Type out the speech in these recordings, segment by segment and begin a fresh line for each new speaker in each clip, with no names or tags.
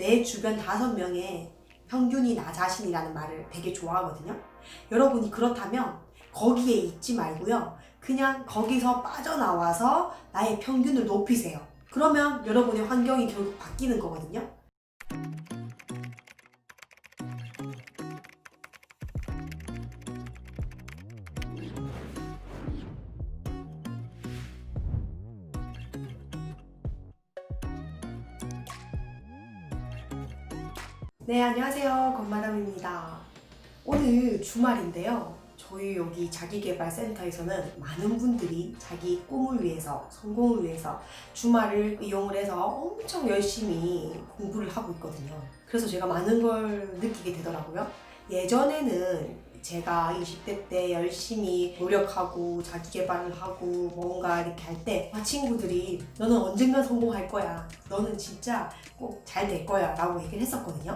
내 주변 다섯 명의 평균이 나 자신이라는 말을 되게 좋아하거든요. 여러분이 그렇다면 거기에 있지 말고요. 그냥 거기서 빠져나와서 나의 평균을 높이세요. 그러면 여러분의 환경이 결국 바뀌는 거거든요. 네, 안녕하세요. 건마담입니다. 오늘 주말인데요. 저희 여기 자기개발센터에서는 많은 분들이 자기 꿈을 위해서, 성공을 위해서 주말을 이용을 해서 엄청 열심히 공부를 하고 있거든요. 그래서 제가 많은 걸 느끼게 되더라고요. 예전에는 제가 20대 때 열심히 노력하고 자기 개발을 하고 뭔가 이렇게 할때 아, 친구들이 너는 언젠가 성공할 거야. 너는 진짜 꼭 잘 될 거야. 라고 얘기를 했었거든요.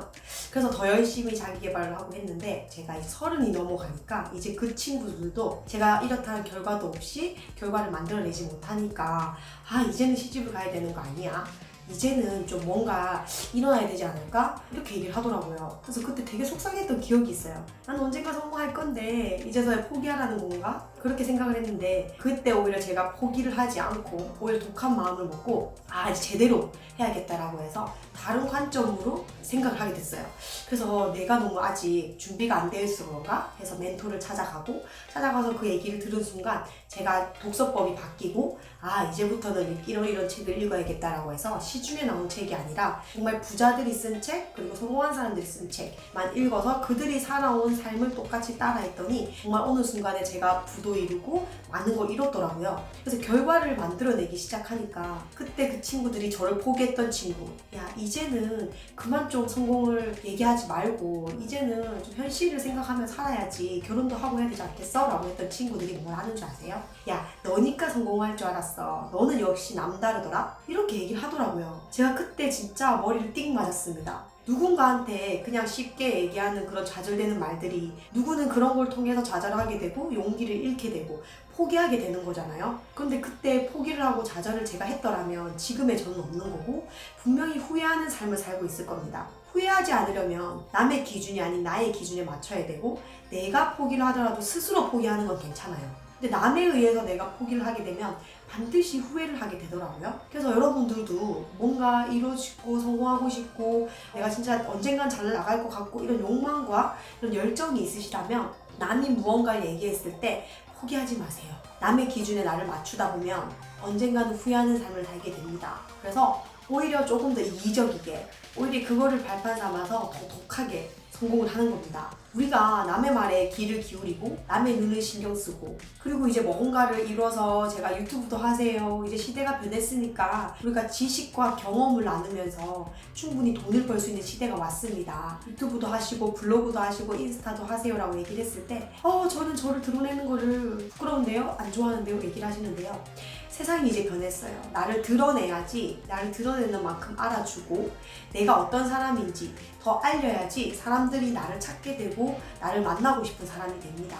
그래서 더 열심히 자기 개발을 하고 했는데 제가 서른이 넘어가니까 이제 그 친구들도 제가 이렇다는 결과도 없이 결과를 만들어내지 못하니까 아, 이제는 시집을 가야 되는 거 아니야. 이제는 좀 뭔가 일어나야 되지 않을까? 이렇게 얘기를 하더라고요. 그래서 그때 되게 속상했던 기억이 있어요. 난 언젠가 성공할 건데 이제서야 포기하라는 건가? 그렇게 생각을 했는데 그때 오히려 제가 포기를 하지 않고 오히려 독한 마음을 먹고 아 이제 제대로 해야겠다라고 해서 다른 관점으로 생각을 하게 됐어요. 그래서 내가 너무 아직 준비가 안 되어 있어 가 해서 멘토를 찾아가고 찾아가서 그 얘기를 들은 순간 제가 독서법이 바뀌고 아 이제부터는 이런 이런 책을 읽어야겠다라고 해서 시중에 나온 책이 아니라 정말 부자들이 쓴 책 그리고 성공한 사람들이 쓴 책만 읽어서 그들이 살아온 삶을 똑같이 따라했더니 정말 어느 순간에 제가 부도 이루고 많은 걸 잃었더라고요. 그래서 결과를 만들어내기 시작하니까 그때 그 친구들이 저를 포기했던 친구 야 이제는 그만 좀 성공을 얘기하지 말고 이제는 좀 현실을 생각하며 살아야지 결혼도 하고 해야 되지 않겠어? 라고 했던 친구들이 뭘 하는 줄 아세요? 야 너니까 성공할 줄 알았어 너는 역시 남다르더라 이렇게 얘기를 하더라고요 제가 그때 진짜 머리를 띵 맞았습니다 누군가한테 그냥 쉽게 얘기하는 그런 좌절되는 말들이 누구는 그런 걸 통해서 좌절하게 되고 용기를 잃게 되고 포기하게 되는 거잖아요. 근데 그때 포기를 하고 좌절을 제가 했더라면 지금의 저는 없는 거고 분명히 후회하는 삶을 살고 있을 겁니다. 후회하지 않으려면 남의 기준이 아닌 나의 기준에 맞춰야 되고 내가 포기를 하더라도 스스로 포기하는 건 괜찮아요. 근데 남에 의해서 내가 포기를 하게 되면 반드시 후회를 하게 되더라고요. 그래서 여러분들도 뭔가 이루고 싶고 성공하고 싶고 내가 진짜 언젠간 잘 나갈 것 같고 이런 욕망과 이런 열정이 있으시다면 남이 무언가 얘기했을 때 포기하지 마세요. 남의 기준에 나를 맞추다 보면 언젠가는 후회하는 삶을 살게 됩니다. 그래서 오히려 조금 더 이기적이게 오히려 그거를 발판 삼아서 더 독하게 성공을 하는 겁니다. 우리가 남의 말에 귀를 기울이고 남의 눈을 신경 쓰고 그리고 이제 뭐 뭔가를 이뤄서 제가 유튜브도 하세요. 이제 시대가 변했으니까 우리가 지식과 경험을 나누면서 충분히 돈을 벌 수 있는 시대가 왔습니다. 유튜브도 하시고 블로그도 하시고 인스타도 하세요라고 얘기를 했을 때 어, 저는 저를 드러내는 거를 부끄러운데요? 안 좋아하는데요? 얘기를 하시는데요. 세상이 이제 변했어요. 나를 드러내야지, 나를 드러내는 만큼 알아주고, 내가 어떤 사람인지 더 알려야지 사람들이 나를 찾게 되고, 되고 나를 만나고 싶은 사람이 됩니다.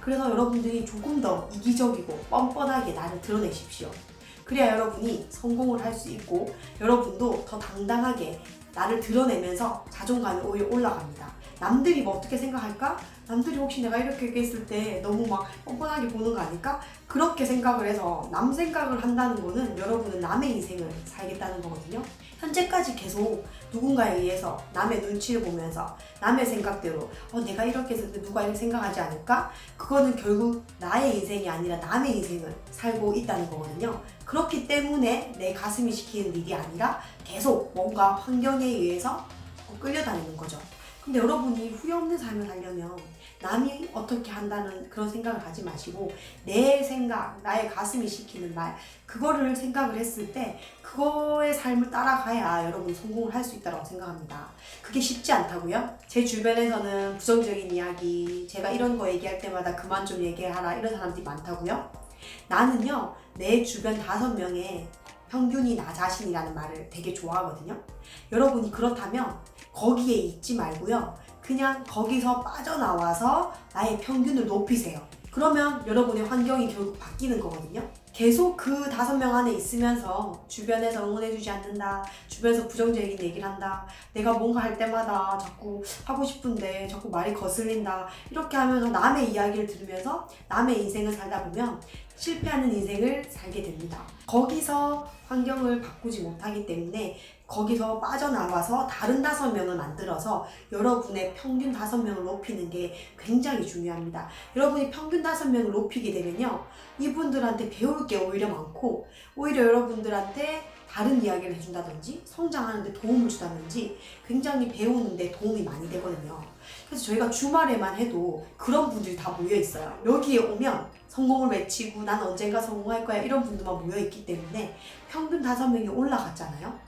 그래서 여러분들이 조금 더 이기적이고 뻔뻔하게 나를 드러내십시오. 그래야 여러분이 성공을 할 수 있고 여러분도 더 당당하게 나를 드러내면서 자존감이 오히려 올라갑니다. 남들이 뭐 어떻게 생각할까? 남들이 혹시 내가 이렇게 얘기했을 때 너무 막 뻔뻔하게 보는 거 아닐까? 그렇게 생각을 해서 남 생각을 한다는 거는 여러분은 남의 인생을 살겠다는 거거든요. 현재까지 계속 누군가에 의해서 남의 눈치를 보면서 남의 생각대로 어, 내가 이렇게 했을 때 누가 이렇게 생각하지 않을까? 그거는 결국 나의 인생이 아니라 남의 인생을 살고 있다는 거거든요. 그렇기 때문에 내 가슴이 시키는 일이 아니라 계속 뭔가 환경에 의해서 끌려다니는 거죠. 근데 여러분이 후회 없는 삶을 살려면 남이 어떻게 한다는 그런 생각을 하지 마시고 내 생각, 나의 가슴이 시키는 말 그거를 생각을 했을 때 그거의 삶을 따라가야 여러분 성공을 할 수 있다고 생각합니다. 그게 쉽지 않다고요? 제 주변에서는 부정적인 이야기, 제가 이런 거 얘기할 때마다 그만 좀 얘기하라 이런 사람들이 많다고요? 나는요 내 주변 다섯 명의 평균이 나 자신이라는 말을 되게 좋아하거든요. 여러분이 그렇다면 거기에 있지 말고요. 그냥 거기서 빠져나와서 나의 평균을 높이세요. 그러면 여러분의 환경이 결국 바뀌는 거거든요. 계속 그 다섯 명 안에 있으면서 주변에서 응원해주지 않는다, 주변에서 부정적인 얘기를 한다, 내가 뭔가 할 때마다 자꾸 하고 싶은데 자꾸 말이 거슬린다, 이렇게 하면서 남의 이야기를 들으면서 남의 인생을 살다 보면 실패하는 인생을 살게 됩니다. 거기서 환경을 바꾸지 못하기 때문에 거기서 빠져나와서 다른 다섯 명을 만들어서 여러분의 평균 다섯 명을 높이는 게 굉장히 중요합니다. 여러분이 평균 다섯 명을 높이게 되면요. 이분들한테 배울 게 오히려 많고, 오히려 여러분들한테 다른 이야기를 해준다든지, 성장하는데 도움을 주다든지, 굉장히 배우는데 도움이 많이 되거든요. 그래서 저희가 주말에만 해도 그런 분들이 다 모여 있어요. 여기에 오면 성공을 외치고 난 언젠가 성공할 거야 이런 분들만 모여 있기 때문에 평균 다섯 명이 올라갔잖아요.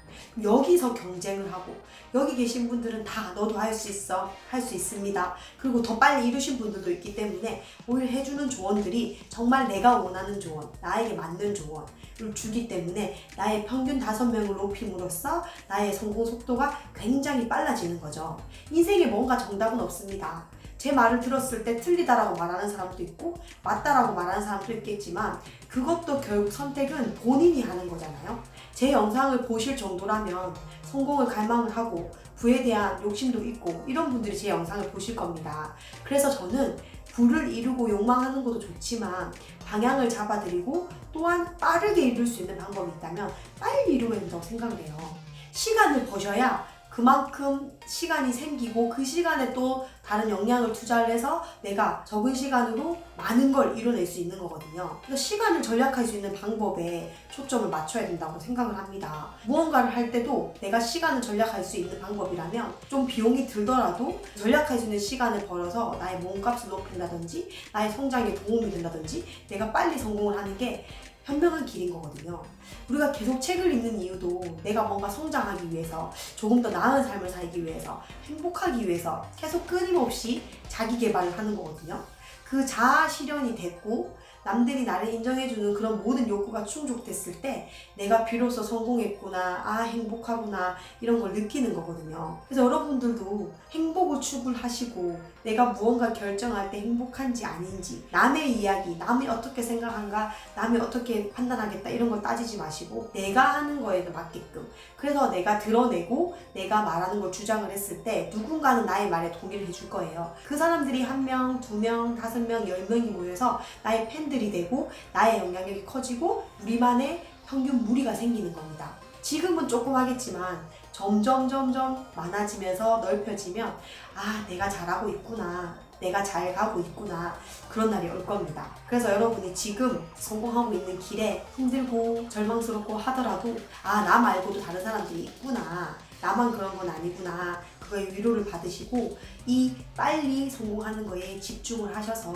여기서 경쟁을 하고 여기 계신 분들은 다 너도 할 수 있어 할 수 있습니다 그리고 더 빨리 이루신 분들도 있기 때문에 오히려 해주는 조언들이 정말 내가 원하는 조언 나에게 맞는 조언을 주기 때문에 나의 평균 다 명을 높임으로써 나의 성공 속도가 굉장히 빨라지는 거죠 인생에 뭔가 정답은 없습니다 제 말을 들었을 때 틀리다라고 말하는 사람도 있고 맞다라고 말하는 사람도 있겠지만 그것도 결국 선택은 본인이 하는 거잖아요. 제 영상을 보실 정도라면 성공을 갈망을 하고 부에 대한 욕심도 있고 이런 분들이 제 영상을 보실 겁니다. 그래서 저는 부를 이루고 욕망하는 것도 좋지만 방향을 잡아드리고 또한 빠르게 이룰 수 있는 방법이 있다면 빨리 이루면 된다고 생각해요. 시간을 버셔야 그만큼 시간이 생기고 그 시간에 또 다른 역량을 투자를 해서 내가 적은 시간으로 많은 걸 이뤄낼 수 있는 거거든요. 그래서 시간을 절약할 수 있는 방법에 초점을 맞춰야 된다고 생각을 합니다. 무언가를 할 때도 내가 시간을 절약할 수 있는 방법이라면 좀 비용이 들더라도 절약할 수 있는 시간을 벌어서 나의 몸값을 높인다든지 나의 성장에 도움이 된다든지 내가 빨리 성공을 하는 게 현명한 길인 거거든요. 우리가 계속 책을 읽는 이유도 내가 뭔가 성장하기 위해서, 조금 더 나은 삶을 살기 위해서, 행복하기 위해서 계속 끊임없이 자기 개발을 하는 거거든요. 그 자아 실현이 됐고 남들이 나를 인정해주는 그런 모든 욕구가 충족됐을 때 내가 비로소 성공했구나, 아, 행복하구나, 이런 걸 느끼는 거거든요. 그래서 여러분들도 행복을 추구하시고 내가 무언가 결정할 때 행복한지 아닌지 남의 이야기, 남이 어떻게 생각한가, 남이 어떻게 판단하겠다 이런 걸 따지지 마시고 내가 하는 거에 맞게끔 그래서 내가 드러내고 내가 말하는 걸 주장을 했을 때 누군가는 나의 말에 동의를 해줄 거예요. 그 사람들이 한 명, 두 명, 다섯 명, 열 명이 모여서 나의 팬들 팬들이 되고 나의 영향력이 커지고 우리만의 평균 무리가 생기는 겁니다. 지금은 조금 하겠지만 점점 점점 많아지면서 넓혀지면 아 내가 잘하고 있구나 내가 잘 가고 있구나 그런 날이 올 겁니다. 그래서 여러분이 지금 성공하고 있는 길에 힘들고 절망스럽고 하더라도 아 나 말고도 다른 사람들이 있구나 나만 그런 건 아니구나 그거에 위로를 받으시고 이 빨리 성공하는 거에 집중을 하셔서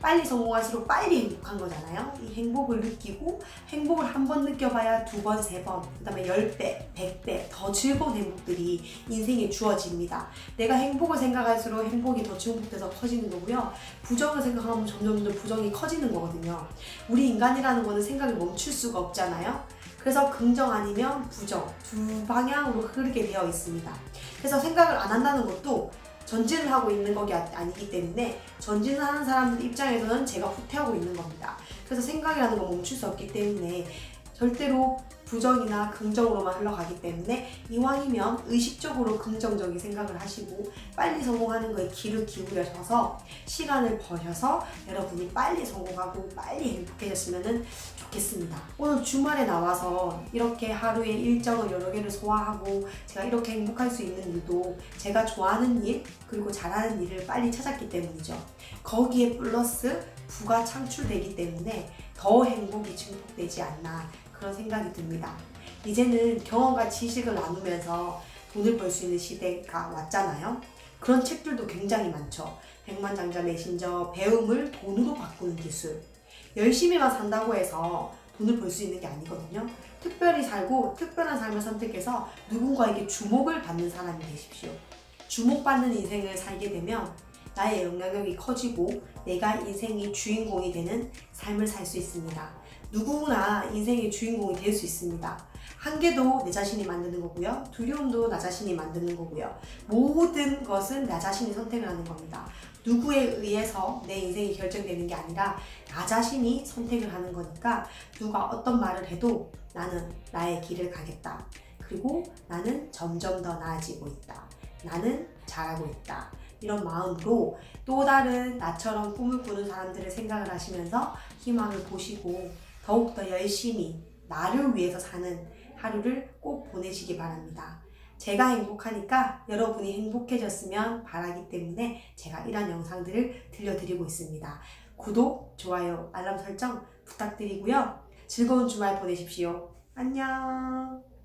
빨리 성공할수록 빨리 행복한 거잖아요. 이 행복을 느끼고 행복을 한 번 느껴봐야 두 번, 세 번, 그 다음에 열 배, 백 배 더 즐거운 행복들이 인생에 주어집니다. 내가 행복을 생각할수록 행복이 더 증폭돼서 커지는 거고요. 부정을 생각하면 점점 점 부정이 커지는 거거든요. 우리 인간이라는 거는 생각이 멈출 수가 없잖아요. 그래서 긍정 아니면 부정 두 방향으로 흐르게 되어 있습니다. 그래서 생각을 안 한다는 것도 전진을 하고 있는 것이 아, 아니기 때문에 전진을 하는 사람들 입장에서는 제가 후퇴하고 있는 겁니다. 그래서 생각이라는 건 멈출 수 없기 때문에 절대로 부정이나 긍정으로만 흘러가기 때문에 이왕이면 의식적으로 긍정적인 생각을 하시고 빨리 성공하는 거에 귀를 기울여셔서 시간을 버셔서 여러분이 빨리 성공하고 빨리 행복해졌으면 좋겠습니다. 오늘 주말에 나와서 이렇게 하루의 일정을 여러 개를 소화하고 제가 이렇게 행복할 수 있는 일도 제가 좋아하는 일 그리고 잘하는 일을 빨리 찾았기 때문이죠. 거기에 플러스 부가 창출되기 때문에 더 행복이 증폭되지 않나 그런 생각이 듭니다. 이제는 경험과 지식을 나누면서 돈을 벌 수 있는 시대가 왔잖아요. 그런 책들도 굉장히 많죠. 백만장자 메신저, 배움을 돈으로 바꾸는 기술. 열심히만 산다고 해서 돈을 벌 수 있는 게 아니거든요. 특별히 살고 특별한 삶을 선택해서 누군가에게 주목을 받는 사람이 되십시오. 주목받는 인생을 살게 되면 나의 영향력이 커지고 내가 인생이 주인공이 되는 삶을 살 수 있습니다. 누구나 인생의 주인공이 될 수 있습니다. 한계도 내 자신이 만드는 거고요. 두려움도 나 자신이 만드는 거고요. 모든 것은 나 자신이 선택을 하는 겁니다. 누구에 의해서 내 인생이 결정되는 게 아니라 나 자신이 선택을 하는 거니까 누가 어떤 말을 해도 나는 나의 길을 가겠다. 그리고 나는 점점 더 나아지고 있다. 나는 잘하고 있다. 이런 마음으로 또 다른 나처럼 꿈을 꾸는 사람들을 생각을 하시면서 희망을 보시고 더욱더 열심히 나를 위해서 사는 하루를 꼭 보내시기 바랍니다. 제가 행복하니까 여러분이 행복해졌으면 바라기 때문에 제가 이런 영상들을 들려드리고 있습니다. 구독, 좋아요, 알람 설정 부탁드리고요. 즐거운 주말 보내십시오. 안녕!